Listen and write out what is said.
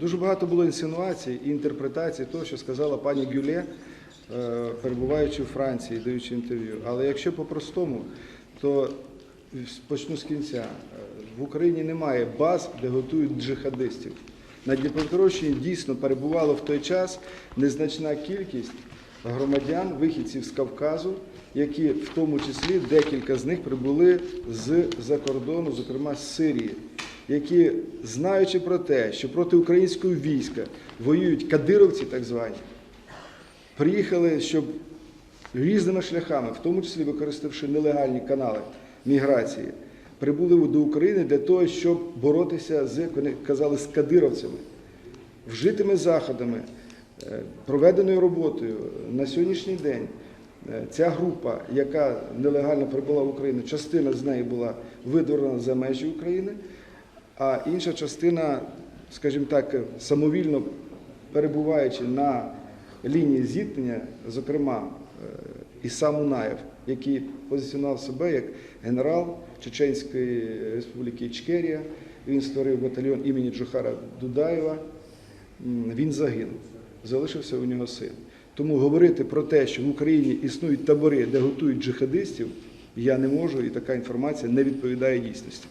Дуже багато було інсинуацій і інтерпретацій того, що сказала пані Гюле, е, перебуваючи у Франції, даючи інтерв'ю. Але якщо по-простому, то почну з кінця. Е, В Україні немає баз, де готують джихадистів. На Дніпропетровщині дійсно перебувало в той час незначна кількість громадян, вихідців з Кавказу, які в тому числі декілька з них прибули з-за кордону, зокрема з Сирії, які, знаючи про те, що проти українського війська воюють кадировці, так звані, приїхали, щоб різними шляхами, в тому числі використавши нелегальні канали міграції, прибули до України для того, щоб боротися з, як вони казали, з кадировцями, вжитими заходами, е, проведеною роботою на сьогоднішній день. е, Ця група, яка нелегально прибула в Україну, частина з неї була видворена за межі України, а інша частина, скажімо так, самовільно перебуваючи на лінії зіткнення, зокрема е, Ісам Унаєв, який позиціонував себе як генерал Чеченської республіки Ічкерія, він створив батальйон імені Джохара Дудаєва, він загинув, залишився у нього син. Тому говорити про те, що в Україні існують табори, де готують джихадистів, я не можу, і така інформація не відповідає дійсності.